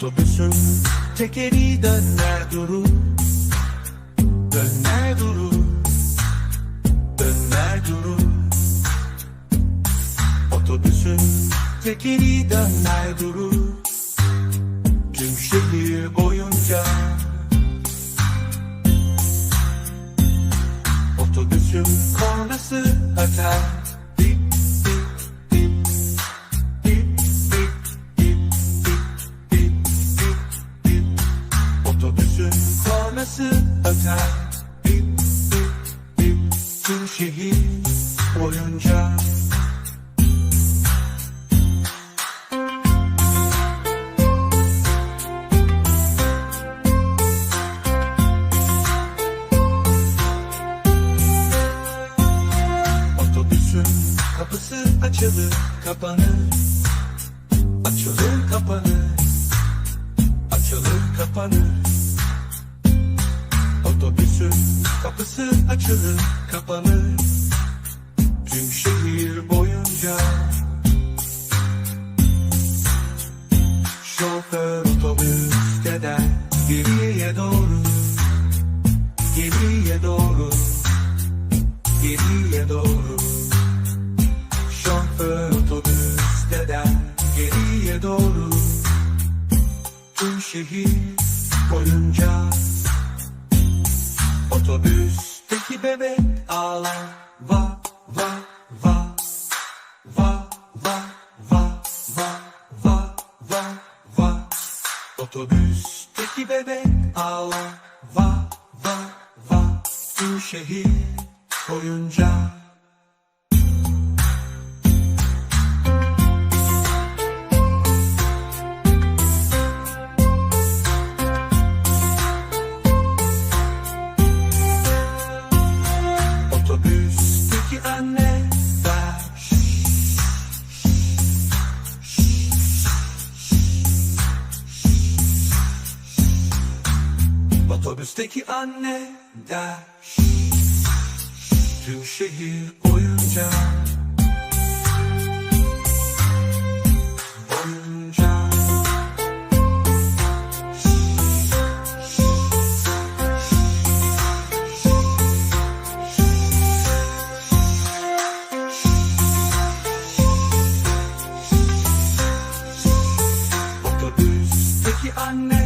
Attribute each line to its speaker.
Speaker 1: Otobüsün tekeri döner durur. Döner durur. Döner durur. Otobüsün tekeri döner durur. Tüm şehir boyunca. Otobüsün kornası öter Otobüsün kornası öter. Dip dip Tüm şehir boyunca. Otobüsün kapısı açılır kapanır. Açılır kapanır. Açılır kapanır Otobüsün kapısı açılır kapanır. Tüm şehir boyunca. Şoför otobüs gider geriye doğru. Geriye doğru. Geriye doğru. Şoför otobüs gider geriye doğru. Tüm şehir boyunca Otobüsteki bebek ağlar va va va. Va va va va va va va. Otobüsteki bebek ağlar va va va. Tüm şehir boyunca Otobüsteki anne der Tüm şehir oyuncak. Oyuncak. Anne